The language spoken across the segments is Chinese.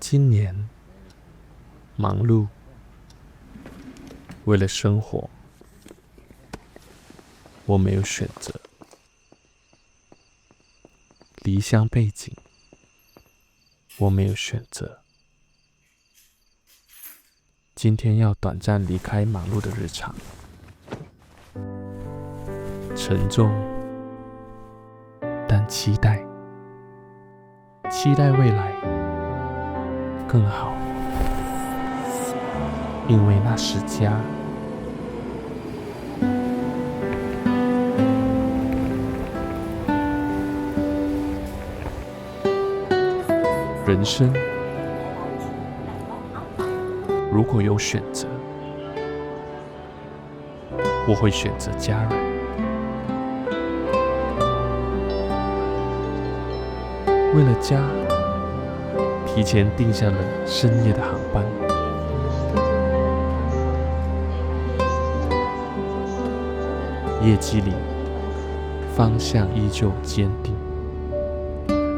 今年忙碌，为了生活，我没有选择。离乡背景，我没有选择。今天要短暂离开忙碌的日常，沉重，但期待，期待未来更好，因为那是家。人生。如果有选择，我会选择家人。为了家，提前订下了深夜的航班。夜机里，方向依旧坚定。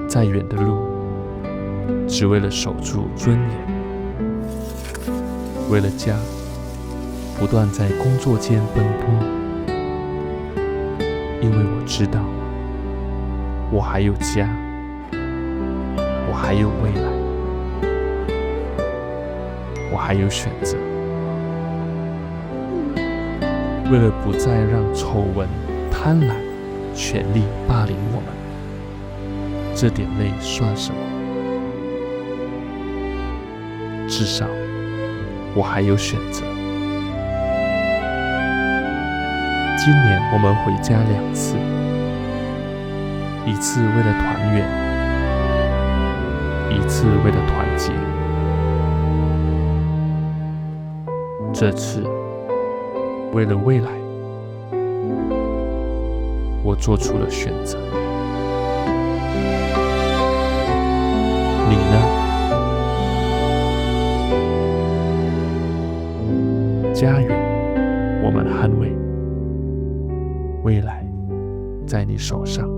再远的路，只为了守住尊严。为了家，不断在工作间奔波，因为我知道，我还有家，我还有未来，我还有选择。为了不再让丑闻、贪婪、权力霸凌我们，这点泪算什么？至少。我还有选择。今年我们回家两次，一次为了团圆，一次为了团结。这次为了未来，我做出了选择。你呢？家园，我们捍卫；未来，在你手上。